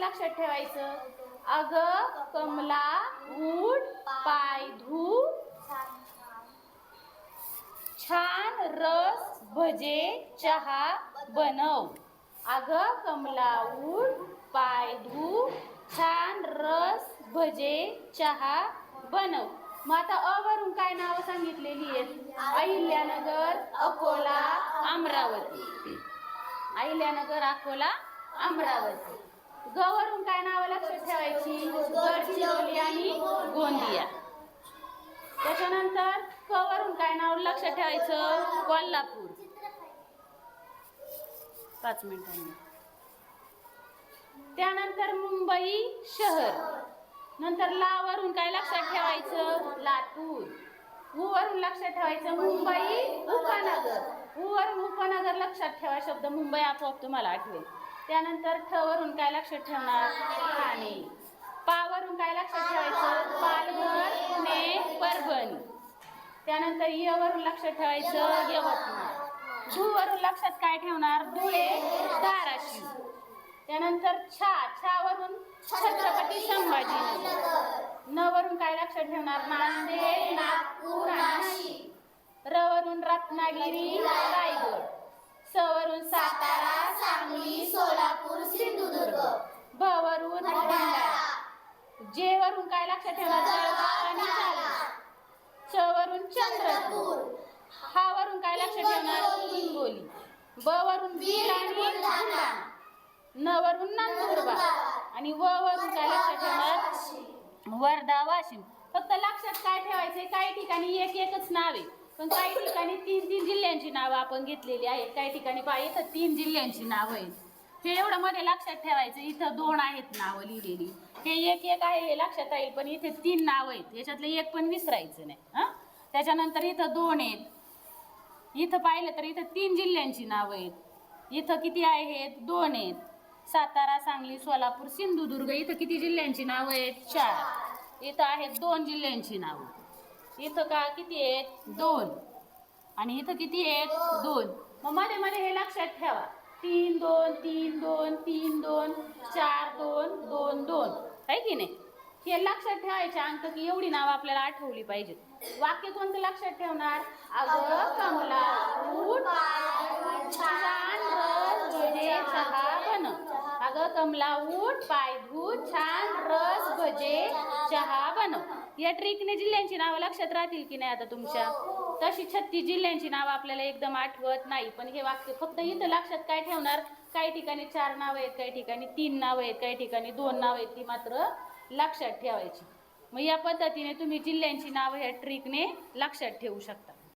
लक्षात ठेवायचं? अग कमला उठ पाय धू. छान रस भजे चहा बनव. अग कमला उठ पाय धू. छान रस भजे चहा बनव. मग आता अ वरून काय नावं सांगितलेली आहेत? अहिल्यानगर अकोला अमरावती. अहिल्यानगर अकोला अमरावती. ग वरून काय नावं लक्षात ठेवायची? गडचिरोली आणि गोंदिया. त्याच्यानंतर क वरून काय नाव लक्षात ठेवायचं? कोल्हापूर. पाच मिनिटांनी. त्यानंतर मुंबई शहर. नंतर ला वरून काय लक्षात ठेवायचं? लातूर. उ वरून लक्षात ठेवायचं मुंबई उपनगर. उ वरून उपनगर लक्षात ठेवा शब्द मुंबई आपोआप तुम्हाला आठवेल. त्यानंतर ठ वरून काय लक्षात ठेवणार? ठाणे पावरून काय लक्षात ठेवायचं? पालघर पुणे परभणी. त्यानंतर य वरून लक्षात ठेवायचं यवतमाळ. धू वरून लक्षात काय ठेवणार? धुळे धाराशिव. त्यानंतर छा छा वरून छत्रपती संभाजी न वरून काय लक्षात ठेवणार? नांदेड नागपूर नाशिक. र वरून रत्नागिरी रायगड. स वरून सातारा सांगली सोलापूर. ब वरून भंडारा जे वरून काय लक्षात ठेवणार च वरून चंद्रपूर. हा वरून काय लक्षात ठेवणार? हिंगोली. ब वरून बीड आणि बुलढाणा. न वरून नंदुरबार. आणि व वरून काय लक्षात ठेवणार? वर्धा वाशिम. फक्त लक्षात काय ठेवायचंय? काही ठिकाणी एक एकच नाव आहे. पण काही ठिकाणी तीन तीन जिल्ह्यांची नावं आपण घेतलेली आहेत. काही ठिकाणी पहा इथं तीन जिल्ह्यांची नावं आहेत. हे एवढं मध्ये लक्षात ठेवायचं इथं दोन आहेत नावं लिहिलेली. हे एक एक आहे हे लक्षात राहील पण इथे तीन नावं आहेत. याच्यातलं एक पण विसरायचं नाही हां? त्याच्यानंतर इथं दोन आहेत. इथं पाहिलं तर इथं तीन जिल्ह्यांची नावं आहेत. इथं किती आहेत? दोन आहेत. सातारा सांगली सोलापूर सिंधुदुर्ग इथं किती जिल्ह्यांची नावं आहेत? चार. इथं आहेत दोन जिल्ह्यांची नावं. इथं का किती आहेत? दोन. आणि इथं किती आहेत? दोन. मग मध्ये मध्ये हे लक्षात ठेवा. तीन दोन तीन दोन तीन दोन चार दोन दोन दोन. आहे की नाही? हे लक्षात ठेवायचे अंक की एवढी नावं आपल्याला आठवली पाहिजेत. वाक्य कोणतं लक्षात ठेवणार? अगं कमला उठ छान रस भजे चहा बनव अगं कमला उठ पाय धू छान रस भजे चहा बनव या ट्रिकने जिल्ह्यांची नावं लक्षात राहतील की नाही आता तुमच्या? तशी छत्तीस जिल्ह्यांची नावं आपल्याला एकदम आठवत नाही. पण हे वाक्य फक्त इथं लक्षात काय ठेवणार? काही ठिकाणी चार नावं आहेत काही ठिकाणी तीन नावं आहेत काही ठिकाणी दोन नावं आहेत ती मात्र लक्षात ठेवायची. मग या पद्धतीने तुम्ही जिल्ह्यांची नावं ह्या ट्रिकने लक्षात ठेवू शकता.